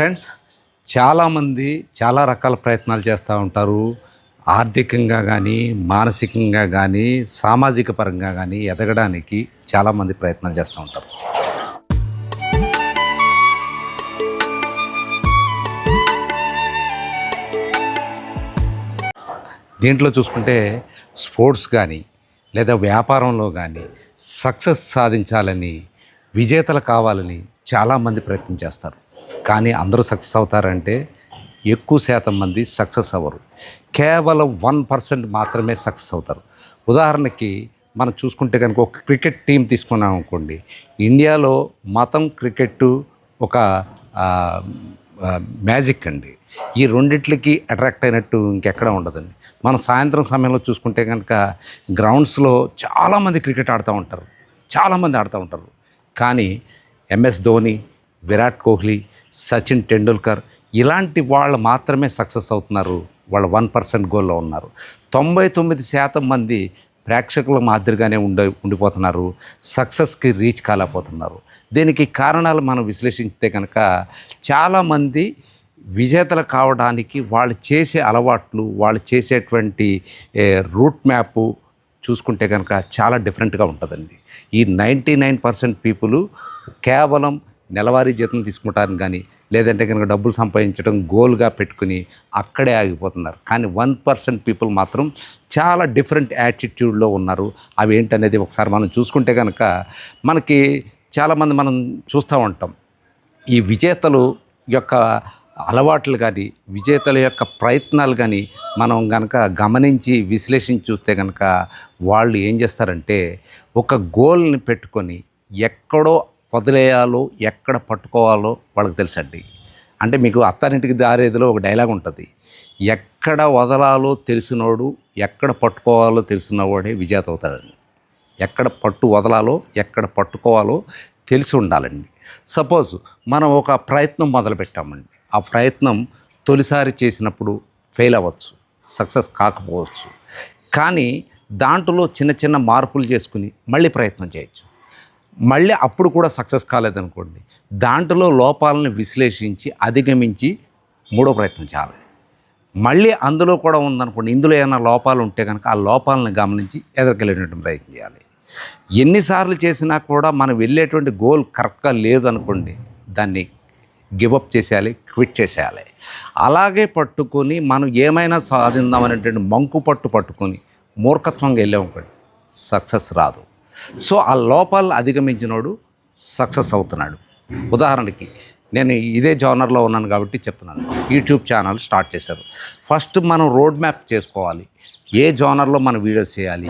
Friends చాలామంది చాలా రకాల ప్రయత్నాలు చేస్తూ ఉంటారు. ఆర్థికంగా కానీ మానసికంగా కానీ సామాజిక పరంగా కానీ ఎదగడానికి చాలామంది ప్రయత్నాలు చేస్తూ ఉంటారు. దీంట్లో చూసుకుంటే స్పోర్ట్స్ కానీ లేదా వ్యాపారంలో కానీ సక్సెస్ సాధించాలని విజేతలు కావాలని చాలామంది ప్రయత్నం చేస్తారు. కానీ అందరూ సక్సెస్ అవుతారంటే ఎక్కువ శాతం మంది సక్సెస్ అవ్వరు. కేవలం వన్ పర్సెంట్ మాత్రమే సక్సెస్ అవుతారు. ఉదాహరణకి మనం చూసుకుంటే కనుక ఒక క్రికెట్ టీం తీసుకున్నాం అనుకోండి. ఇండియాలో మతం క్రికెట్ ఒక మ్యాజిక్ అండి. ఈ రెండిట్లకి అట్రాక్ట్ అయినట్టు ఇంకెక్కడ ఉండదండి. మనం సాయంత్రం సమయంలో చూసుకుంటే కనుక గ్రౌండ్స్లో చాలామంది క్రికెట్ ఆడుతూ ఉంటారు. చాలామంది ఆడుతూ ఉంటారు. కానీ ఎంఎస్ ధోని విరాట్ కోహ్లీ సచిన్ టెండూల్కర్ ఇలాంటి వాళ్ళు మాత్రమే సక్సెస్ అవుతున్నారు. వాళ్ళు వన్ పర్సెంట్ గోల్లో ఉన్నారు. తొంభై తొమ్మిది శాతం మంది ప్రేక్షకుల మాదిరిగానే ఉండ ఉండిపోతున్నారు. సక్సెస్కి రీచ్ కాలేకపోతున్నారు. దీనికి కారణాలు మనం విశ్లేషిస్తే కనుక చాలామంది విజేతలు కావడానికి వాళ్ళు చేసే అలవాట్లు వాళ్ళు చేసేటువంటి రూట్ మ్యాపు చూసుకుంటే కనుక చాలా డిఫరెంట్గా ఉంటుందండి. ఈ నైంటీ నైన్ పర్సెంట్ పీపుల్ కేవలం నెలవారీ జీతం తీసుకుంటారని కానీ లేదంటే కనుక డబ్బులు సంపాదించడం గోల్గా పెట్టుకుని అక్కడే ఆగిపోతున్నారు. కానీ వన్ పర్సెంట్ పీపుల్ మాత్రం చాలా డిఫరెంట్ యాటిట్యూడ్లో ఉన్నారు. అవి ఏంటనేది ఒకసారి మనం చూసుకుంటే కనుక మనకి చాలామంది మనం చూస్తూ ఉంటాం. ఈ విజేతలు యొక్క అలవాట్లు కానీ విజేతల యొక్క ప్రయత్నాలు కానీ మనం కనుక గమనించి విశ్లేషించి చూస్తే కనుక వాళ్ళు ఏం చేస్తారంటే ఒక గోల్ని పెట్టుకొని ఎక్కడో వదిలేయాలో ఎక్కడ పట్టుకోవాలో వాళ్ళకి తెలుసండి. అంటే మీకు అత్తారింటికి దారేదిలో ఒక డైలాగ్ ఉంటుంది. ఎక్కడ వదలాలో తెలిసినోడు ఎక్కడ పట్టుకోవాలో తెలిసినవాడే విజేత అవుతాడండి ఎక్కడ పట్టు వదలాలో ఎక్కడ పట్టుకోవాలో తెలిసి ఉండాలండి. సపోజ్ మనం ఒక ప్రయత్నం మొదలుపెట్టామండి. ఆ ప్రయత్నం తొలిసారి చేసినప్పుడు ఫెయిల్ అవ్వచ్చు సక్సెస్ కాకపోవచ్చు. కానీ దాంట్లో చిన్న చిన్న మార్పులు చేసుకుని మళ్ళీ ప్రయత్నం చేయొచ్చు. మళ్ళీ అప్పుడు కూడా సక్సెస్ కాలేదనుకోండి దాంట్లో లోపాలను విశ్లేషించి అధిగమించి మూడో ప్రయత్నం చేయాలి. మళ్ళీ అందులో కూడా ఉందనుకోండి ఇందులో ఏమైనా లోపాలు ఉంటే కనుక ఆ లోపాలను గమనించి ఎదురుకెళ్ళేటువంటి ప్రయత్నం చేయాలి. ఎన్నిసార్లు చేసినా కూడా మనం వెళ్ళేటువంటి గోల్ కరెక్ట్గా లేదనుకోండి దాన్ని గివప్ చేసేయాలి క్విట్ చేసేయాలి. అలాగే పట్టుకొని మనం ఏమైనా సాధిందామనేటువంటి మంకు పట్టు పట్టుకొని మూర్ఖత్వంగా వెళ్ళామనుకోండి సక్సెస్ రాదు. సో ఆ లోపాలను అధిగమించినోడు సక్సెస్ అవుతున్నాడు. ఉదాహరణకి నేను ఇదే జోనర్లో ఉన్నాను కాబట్టి చెప్తున్నాను. యూట్యూబ్ ఛానల్ స్టార్ట్ చేశారు. ఫస్ట్ మనం రోడ్ మ్యాప్ చేసుకోవాలి. ఏ జోనర్లో మనం వీడియోస్ చేయాలి?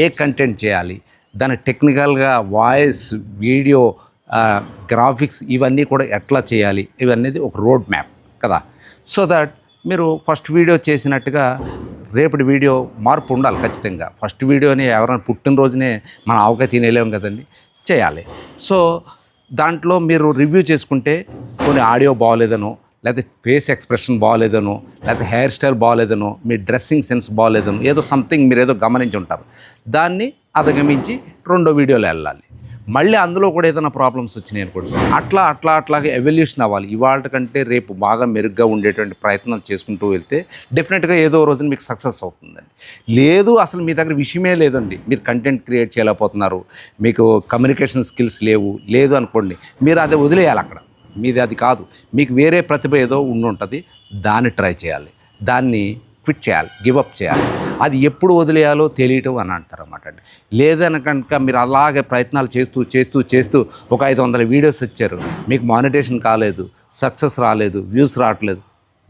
ఏ కంటెంట్ చేయాలి? దాని టెక్నికల్గా వాయిస్ వీడియో గ్రాఫిక్స్ ఇవన్నీ కూడా ఎట్లా చేయాలి? ఇవన్నీ ఒక రోడ్ మ్యాప్ కదా. సో దట్ మీరు ఫస్ట్ వీడియో చేసినట్టుగా రేపటి వీడియో మార్పు ఉండాలి ఖచ్చితంగా. ఫస్ట్ వీడియోని ఎవరైనా పుట్టినరోజునే మనం ఆవకాయ తినేలేము కదండి. చేయాలి. సో దాంట్లో మీరు రివ్యూ చేసుకుంటే కొన్ని ఆడియో బాగోలేదనో లేకపోతే ఫేస్ ఎక్స్ప్రెషన్ బాగోలేదనో లేకపోతే హెయిర్ స్టైల్ బాగోలేదనో మీ డ్రెస్సింగ్ సెన్స్ బాగోలేదనో ఏదో సంథింగ్ మీరు ఏదో గమనించి ఉంటారు. దాన్ని అధిగమించి రెండో వీడియోలో వెళ్ళాలి. మళ్ళీ అందులో కూడా ఏదైనా ప్రాబ్లమ్స్ వచ్చినాయి అనుకోండి. అట్లా అట్లా అట్లాగే ఎవల్యూషన్ అవ్వాలి. ఇవాళ కంటే రేపు బాగా మెరుగ్గా ఉండేటువంటి ప్రయత్నాలు చేసుకుంటూ వెళ్తే డెఫినెట్గా ఏదో రోజున మీకు సక్సెస్ అవుతుందండి. లేదు అసలు మీ దగ్గర విషయమే లేదండి. మీరు కంటెంట్ క్రియేట్ చేయలేకపోతున్నారు. మీకు కమ్యూనికేషన్ స్కిల్స్ లేవు. లేదు అనుకోండి మీరు అది వదిలేయాలి అక్కడ. మీది అది కాదు. మీకు వేరే ప్రతిభ ఏదో ఉండి ఉంటుంది దాన్ని ట్రై చేయాలి. దాన్ని క్విట్ చేయాలి. గివప్ చేయాలి. అది ఎప్పుడు వదిలేయాలో తెలియటం అని అంటారు అన్నమాట అండి. లేదని కనుక మీరు అలాగే ప్రయత్నాలు చేస్తూ చేస్తూ చేస్తూ ఒక ఐదు వందల వీడియోస్ వచ్చారు. మీకు మానిటేషన్ కాలేదు సక్సెస్ రాలేదు వ్యూస్ రావట్లేదు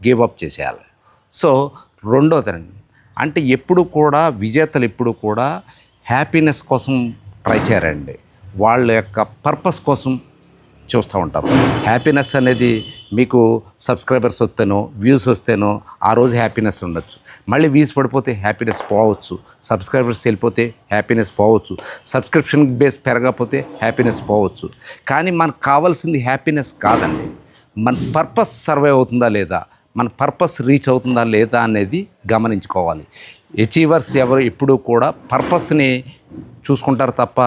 గివప్ చేసేయాలి. సో రెండోదండి అంటే ఎప్పుడు కూడా విజేతలు ఎప్పుడు కూడా హ్యాపీనెస్ కోసం ట్రై చేయరండి వాళ్ళ యొక్క పర్పస్ కోసం చూస్తూ ఉంటాం. హ్యాపీనెస్ అనేది మీకు సబ్స్క్రైబర్స్ వస్తేనో వ్యూస్ వస్తేనో ఆ రోజు హ్యాపీనెస్ ఉండొచ్చు. మళ్ళీ వీస్ పడిపోతే హ్యాపీనెస్ పోవచ్చు. సబ్స్క్రైబర్స్ వెళ్ళిపోతే హ్యాపీనెస్ పోవచ్చు. సబ్స్క్రిప్షన్ బేస్ పెరగకపోతే హ్యాపీనెస్ పోవచ్చు. కానీ మనకు కావాల్సింది హ్యాపీనెస్ కాదండి. మన పర్పస్ సర్వే అవుతుందా లేదా? మన పర్పస్ రీచ్ అవుతుందా లేదా అనేది గమనించుకోవాలి. అచీవర్స్ ఎవరు ఎప్పుడూ కూడా పర్పస్ని చూసుకుంటారు తప్ప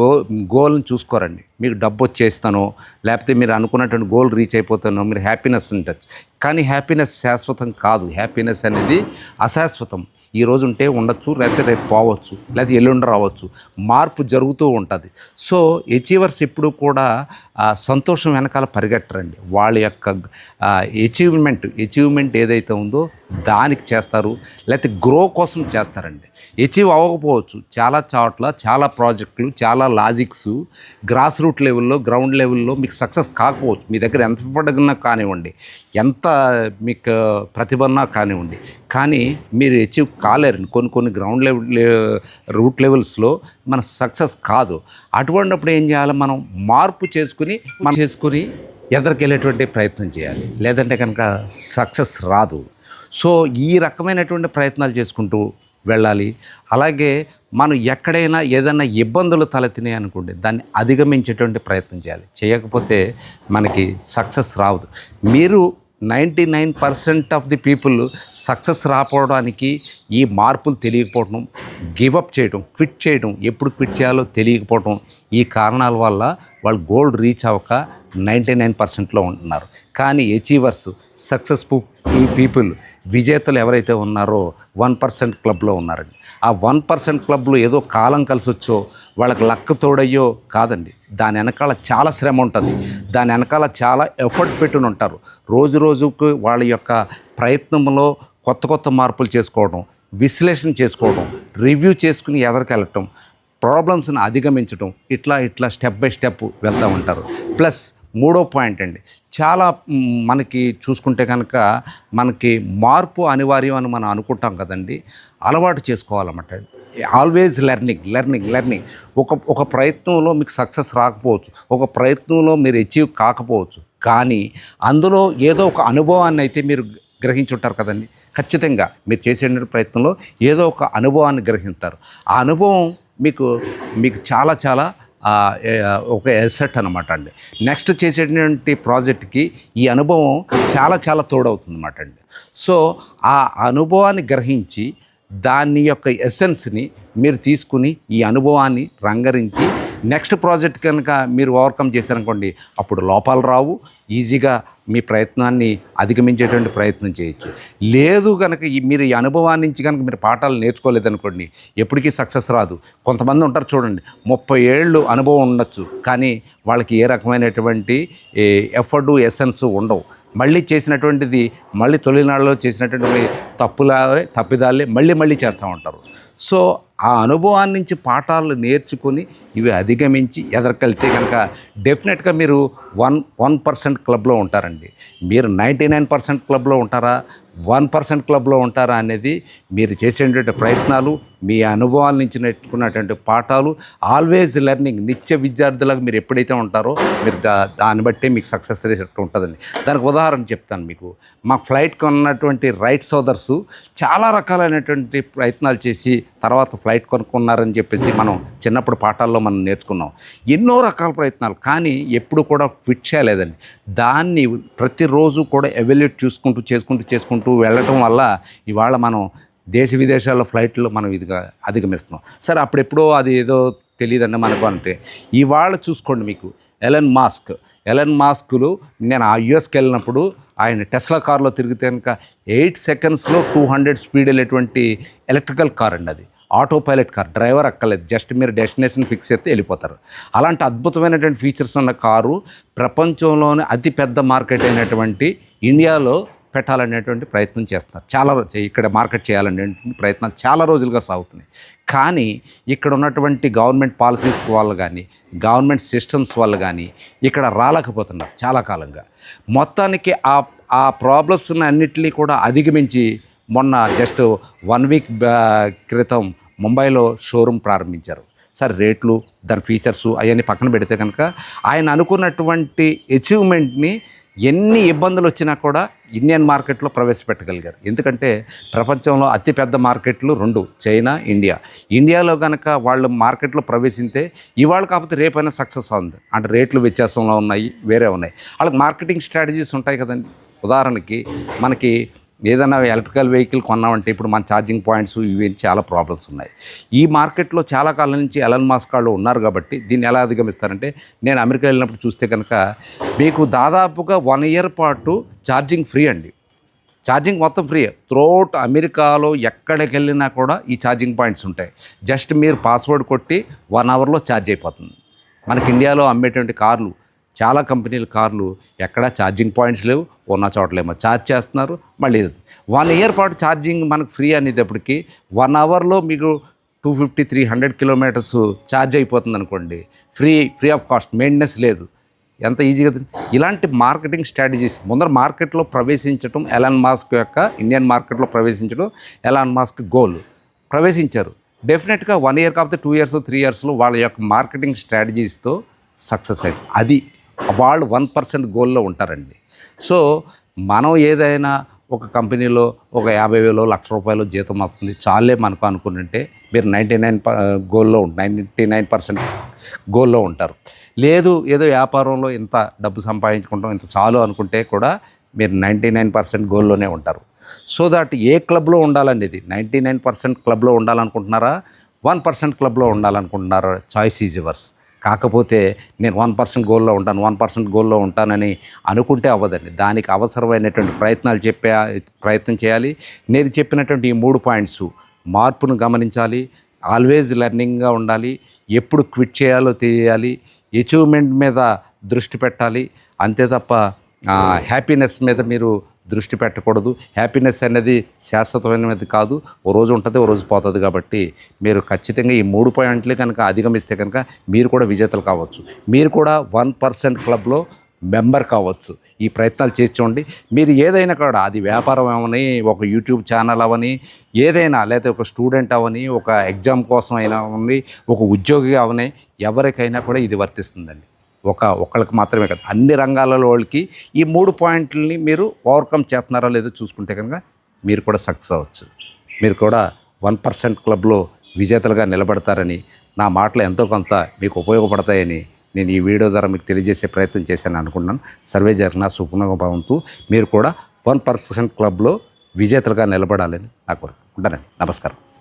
గో గోల్ని చూసుకోరండి. మీకు డబ్బు వచ్చేస్తానో లేకపోతే మీరు అనుకున్నటువంటి గోల్ రీచ్ అయిపోతానో మీరు హ్యాపీనెస్ ఉంటుంది కానీ హ్యాపీనెస్ శాశ్వతం కాదు. హ్యాపీనెస్ అనేది అశాశ్వతం. ఈ రోజు ఉంటే ఉండొచ్చు లేకపోతే రేపు పోవచ్చు లేకపోతే ఎల్లుండి రావచ్చు. మార్పు జరుగుతూ ఉంటుంది. సో అచీవర్స్ ఇప్పుడు కూడా సంతోషం వెనకాల పరిగెట్టరండి. వాళ్ళ యొక్క అచీవ్మెంట్ అచీవ్మెంట్ ఏదైతే ఉందో దానికి చేస్తారు. లేకపోతే గ్రో కోసం చేస్తారండి. అచీవ్ అవ్వకపోవచ్చు. చాలా చోట్ల చాలా ప్రాజెక్టులు చాలా లాజిక్స్ గ్రాస్ రూట్ లెవెల్లో గ్రౌండ్ లెవెల్లో మీకు సక్సెస్ కాకపోవచ్చు. మీ దగ్గర ఎంత పడగన్నా కానివ్వండి ఎంత మీకు ప్రతిభన్నా కానివ్వండి. కానీ మీరు అచీవ్ కాలేరండి కొన్ని కొన్ని గ్రౌండ్ లెవెల్ రూట్ లెవెల్స్లో మన సక్సెస్ కాదు. అటువంటిప్పుడు ఏం చేయాలి మనం? మార్పు చేసుకుని మనం చేసుకుని ఎదరికెళ్ళేటువంటి ప్రయత్నం చేయాలి. లేదంటే కనుక సక్సెస్ రాదు. సో ఈ రకమైనటువంటి ప్రయత్నాలు చేసుకుంటూ వెళ్ళాలి. అలాగే మనం ఎక్కడైనా ఏదైనా ఇబ్బందులు తలెత్తినాయి అనుకోండి దాన్ని అధిగమించేటువంటి ప్రయత్నం చేయాలి. చేయకపోతే మనకి సక్సెస్ రావదు. మీరు ninety nine percent of the people success రాకపోవడానికి ఈ మార్పులు తెలియకపోవడం గివప్ చేయడం క్విట్ చేయడం ఎప్పుడు క్విట్ చేయాలో తెలియకపోవడం ఈ కారణాల వల్ల వాళ్ళు గోల్డ్ రీచ్ అవ్వక నైంటీ నైన్ పర్సెంట్లో ఉంటున్నారు. కానీ అచీవర్స్ సక్సెస్ఫుల్ పీపుల్ విజేతలు ఎవరైతే ఉన్నారో వన్ పర్సెంట్ క్లబ్లో ఉన్నారండి. ఆ వన్ పర్సెంట్ క్లబ్లో ఏదో కాలం కలిసి వచ్చో వాళ్ళకి లక్క తోడయ్యో కాదండి. దాని వెనకాల చాలా శ్రమ ఉంటుంది. దాని వెనకాల చాలా ఎఫర్ట్ పెట్టుని ఉంటారు. రోజు రోజుకు వాళ్ళ యొక్క ప్రయత్నంలో కొత్త కొత్త మార్పులు చేసుకోవడం విశ్లేషణ చేసుకోవడం రివ్యూ చేసుకుని ఎదరికెళ్ళటం ప్రాబ్లమ్స్ని అధిగమించడం ఇట్లా ఇట్లా స్టెప్ బై స్టెప్ వెళ్తూ ఉంటారు. ప్లస్ మూడో పాయింట్ అండి. చాలా మనకి చూసుకుంటే కనుక మనకి మార్పు అనివార్యం అని మనం అనుకుంటాం కదండి. అలవాటు చేసుకోవాలన్నమాట. ఆల్వేజ్ లెర్నింగ్ లెర్నింగ్ లెర్నింగ్ ఒక ఒక ప్రయత్నంలో మీకు సక్సెస్ రాకపోవచ్చు. ఒక ప్రయత్నంలో మీరు అచీవ్ కాకపోవచ్చు. కానీ అందులో ఏదో ఒక అనుభవాన్ని అయితే మీరు గ్రహించుంటారు కదండి. ఖచ్చితంగా మీరు చేసే ప్రయత్నంలో ఏదో ఒక అనుభవాన్ని గ్రహిస్తారు ఆ అనుభవం మీకు మీకు చాలా చాలా ఒక ఎసెట్ అనమాట అండి. నెక్స్ట్ చేసేటువంటి ప్రాజెక్ట్కి ఈ అనుభవం చాలా చాలా తోడవుతుంది అనమాట అండి. సో ఆ అనుభవాన్ని గ్రహించి దాని యొక్క ఎసెన్స్ని మీరు తీసుకుని ఈ అనుభవాన్ని రంగరించి నెక్స్ట్ ప్రాజెక్ట్ కనుక మీరు ఓవర్కమ్ చేశారనుకోండి అప్పుడు లోపాలు రావు. ఈజీగా మీ ప్రయత్నాన్ని అధిగమించేటువంటి ప్రయత్నం చేయొచ్చు. లేదు కనుక ఈ మీరు ఈ అనుభవాన్ని నుంచి కనుక మీరు పాఠాలు నేర్చుకోలేదనుకోండి ఎప్పటికీ సక్సెస్ రాదు. కొంతమంది ఉంటారు చూడండి ముప్పై ఏళ్ళు అనుభవం ఉండొచ్చు కానీ వాళ్ళకి ఏ రకమైనటువంటి ఎఫర్డు ఎసెన్స్ ఉండవు. మళ్ళీ చేసినటువంటిది మళ్ళీ తొలినాళ్ళలో చేసినటువంటి తప్పులే తప్పిదాలే మళ్ళీ మళ్ళీ చేస్తూ ఉంటారు. సో ఆ అనుభవాన్ని నుంచి పాఠాలు నేర్చుకొని ఇవి అధిగమించి ఎదరకెళ్తే కనుక డెఫినెట్గా మీరు వన్ వన్ పర్సెంట్ క్లబ్లో ఉంటారండి. మీరు నైంటీ నైన్ పర్సెంట్ క్లబ్లో ఉంటారా? వన్ పర్సెంట్ క్లబ్లో ఉంటారా అనేది మీరు చేసేటువంటి ప్రయత్నాలు మీ అనుభవాల నుంచి నేర్చుకున్నటువంటి పాఠాలు ఆల్వేజ్ లెర్నింగ్ నిత్య విద్యార్థులకు మీరు ఎప్పుడైతే ఉంటారో మీరు దా దాన్ని బట్టే మీకు సక్సెస్ రేసేట్టు ఉంటుందండి. దానికి ఉదాహరణ చెప్తాను మీకు. మా ఫ్లైట్కి ఉన్నటువంటి రైట్ సోదర్స్ చాలా రకాలైనటువంటి ప్రయత్నాలు చేసి తర్వాత ఫ్లైట్ కొనుక్కున్నారని చెప్పేసి మనం చిన్నప్పుడు పాఠాల్లో మనం నేర్చుకున్నాం. ఎన్నో రకాల ప్రయత్నాలు కానీ ఎప్పుడు కూడా క్విట్ చేయలేదండి. దాన్ని ప్రతిరోజు కూడా ఎవాల్యుయేట్ చూసుకుంటూ చేసుకుంటూ చేసుకుంటూ వెళ్ళటం వల్ల ఇవాళ మనం దేశ విదేశాల్లో ఫ్లైట్లు మనం ఇదిగా అధిగమిస్తున్నాం. సరే అప్పుడెప్పుడో అది ఏదో తెలియదండి మనకు అంటే ఇవాళ చూసుకోండి మీకు ఎలన్ మాస్క్. ఎలన్ మాస్కులు నేను ఆ యుఎస్కి వెళ్ళినప్పుడు ఆయన టెస్లా కార్లో తిరిగితే కనుక ఎయిట్ సెకండ్స్లో టూ హండ్రెడ్ స్పీడ్ వెళ్ళేటువంటి ఎలక్ట్రికల్ కార్ అండి అది. ఆటో పైలట్ కార్ డ్రైవర్ అక్కర్లేదు జస్ట్ మీరు డెస్టినేషన్ ఫిక్స్ అయితే వెళ్ళిపోతారు. అలాంటి అద్భుతమైనటువంటి ఫీచర్స్ ఉన్న కారు ప్రపంచంలోనే అతి పెద్ద మార్కెట్ అయినటువంటి ఇండియాలో పెట్టాలనేటువంటి ప్రయత్నం చేస్తున్నారు. చాలా ఇక్కడ మార్కెట్ చేయాలనేటువంటి ప్రయత్నాలు చాలా రోజులుగా సాగుతున్నాయి. కానీ ఇక్కడ ఉన్నటువంటి గవర్నమెంట్ పాలసీస్ వల్ల కానీ గవర్నమెంట్ సిస్టమ్స్ వల్ల కానీ ఇక్కడ రాలేకపోతున్నారు చాలా కాలంగా. మొత్తానికి ఆ ఆ ప్రాబ్లమ్స్ ఉన్న అన్నిటినీ కూడా అధిగమించి మొన్న జస్ట్ వన్ వీక్ క్రితం ముంబైలో షోరూమ్ ప్రారంభించారు. సార్ రేట్లు దాని ఫీచర్స్ అవన్నీ పక్కన పెడితే కనుక ఆయన అనుకున్నటువంటి అచీవ్మెంట్ని ఎన్ని ఇబ్బందులు వచ్చినా కూడా ఇండియన్ మార్కెట్లో ప్రవేశపెట్టగలిగారు. ఎందుకంటే ప్రపంచంలో అతిపెద్ద మార్కెట్లు రెండు చైనా ఇండియా. ఇండియాలో కనుక వాళ్ళు మార్కెట్లో ప్రవేశిస్తే ఇవాళ కాకపోతే రేపైనా సక్సెస్ అవుతుంది. అంటే రేట్లు వ్యత్యాసంలో ఉన్నాయి వేరే ఉన్నాయి. వాళ్ళకి మార్కెటింగ్ స్ట్రాటజీస్ ఉంటాయి కదండి. ఉదాహరణకి మనకి ఏదైనా ఎలక్ట్రికల్ వెహికల్ కొన్నామంటే ఇప్పుడు మన ఛార్జింగ్ పాయింట్స్ ఇవి చాలా ప్రాబ్లమ్స్ ఉన్నాయి. ఈ మార్కెట్లో చాలా కాలం నుంచి ఎలన్ మాస్క్ వాళ్ళు ఉన్నారు కాబట్టి దీన్ని ఎలా అధిగమిస్తారంటే నేను అమెరికా వెళ్ళినప్పుడు చూస్తే కనుక మీకు దాదాపుగా వన్ ఇయర్ పాటు ఛార్జింగ్ ఫ్రీ అండి. ఛార్జింగ్ మొత్తం ఫ్రీ త్రోట్ అమెరికాలో ఎక్కడికి వెళ్ళినా కూడా ఈ ఛార్జింగ్ పాయింట్స్ ఉంటాయి. జస్ట్ మీరు పాస్వర్డ్ కొట్టి వన్ అవర్లో ఛార్జ్ అయిపోతుంది. మనకి ఇండియాలో అమ్మేటువంటి కార్లు చాలా కంపెనీల కార్లు ఎక్కడ ఛార్జింగ్ పాయింట్స్ లేవు ఉన్న చోట్లేమో ఛార్జ్ చేస్తున్నారు మళ్ళీ వన్ ఇయర్ పాటు ఛార్జింగ్ మనకు ఫ్రీ అనేటప్పటికి వన్ అవర్లో మీకు two fifty three hundred kilometres charge అయిపోతుంది అనుకోండి. Free free of cost maintenance లేదు. ఎంత ఈజీగా ఇలాంటి మార్కెటింగ్ స్ట్రాటజీస్ ముందర మార్కెట్లో ప్రవేశించడం ఎలాన్ మాస్క్ యొక్క ఇండియన్ మార్కెట్లో ప్రవేశించడం ఎలాన్ మాస్క్ గోల్. ప్రవేశించారు. డెఫినెట్గా వన్ ఇయర్ కాకపోతే టూ ఇయర్స్ త్రీ ఇయర్స్లో వాళ్ళ యొక్క మార్కెటింగ్ స్ట్రాటజీస్తో సక్సెస్ అయింది అది వాళ్ళు వన్ పర్సెంట్ గోల్లో ఉంటారండి. సో మనం ఏదైనా ఒక కంపెనీలో ఒక యాభై వేలు లక్ష రూపాయలు జీతం వస్తుంది. చాలే మనకు అనుకుంటుంటే మీరు నైంటీ నైన్ గోల్లో నైంటీ నైన్ పర్సెంట్ గోల్లో ఉంటారు. లేదు ఏదో వ్యాపారంలో ఇంత డబ్బు సంపాదించుకుంటాం ఇంత చాలు అనుకుంటే కూడా మీరు నైంటీ నైన్ పర్సెంట్ గోల్లోనే ఉంటారు. సో దట్ ఏ క్లబ్లో ఉండాలండి ఇది? నైంటీ నైన్ పర్సెంట్ క్లబ్లో ఉండాలనుకుంటున్నారా? వన్ పర్సెంట్ క్లబ్లో ఉండాలనుకుంటున్నారా? Choice is yours. కాకపోతే నేను వన్ పర్సెంట్ గోల్లో ఉంటాను వన్ పర్సెంట్ గోల్లో ఉంటానని అనుకుంటే అవ్వదండి. దానికి అవసరమైనటువంటి ప్రయత్నాలు చెప్పే ప్రయత్నం చేయాలి. నేను చెప్పినటువంటి ఈ మూడు పాయింట్స్ మార్పును గమనించాలి ఆల్వేజ్ లెర్నింగ్గా ఉండాలి ఎప్పుడు క్విట్ చేయాలో తెలియాలి అచీవ్మెంట్ మీద దృష్టి పెట్టాలి అంతే తప్ప హ్యాపీనెస్ మీద మీరు దృష్టి పెట్టకూడదు. హ్యాపీనెస్ అనేది శాశ్వతమైనది కాదు. ఓ రోజు ఉంటుంది ఓ రోజు పోతుంది కాబట్టి మీరు ఖచ్చితంగా ఈ మూడు పాయింట్లు కనుక అధిగమిస్తే కనుక మీరు కూడా విజేతలు కావచ్చు. మీరు కూడా వన్ పర్సెంట్ క్లబ్లో మెంబర్ కావచ్చు. ఈ ప్రయత్నాలు చేసి చూడండి. మీరు ఏదైనా కూడా అది వ్యాపారం అవని ఒక యూట్యూబ్ ఛానల్ అవని ఏదైనా లేకపోతే ఒక స్టూడెంట్ అవని ఒక ఎగ్జామ్ కోసం అయినా అవని ఒక ఉద్యోగి అవని ఎవరికైనా కూడా ఇది వర్తిస్తుందండి. ఒక ఒకళ్ళకి మాత్రమే కాదు అన్ని రంగాలలో వాళ్ళకి ఈ మూడు పాయింట్లని మీరు ఓవర్కమ్ చేస్తున్నారా లేదో చూసుకుంటే కనుక మీరు కూడా సక్సెస్ అవ్వచ్చు. మీరు కూడా వన్ పర్సెంట్ క్లబ్లో విజేతలుగా నిలబడతారని నా మాటలు ఎంతో కొంత మీకు ఉపయోగపడతాయని నేను ఈ వీడియో ద్వారా మీకు తెలియజేసే ప్రయత్నం చేశాను అనుకుంటున్నాను సర్వే జరిగిన సుపుణంగా భవంతు. మీరు కూడా వన్ పర్సెంట్ క్లబ్లో విజేతలుగా నిలబడాలని నా కోరిక ఉంటానండి. నమస్కారం.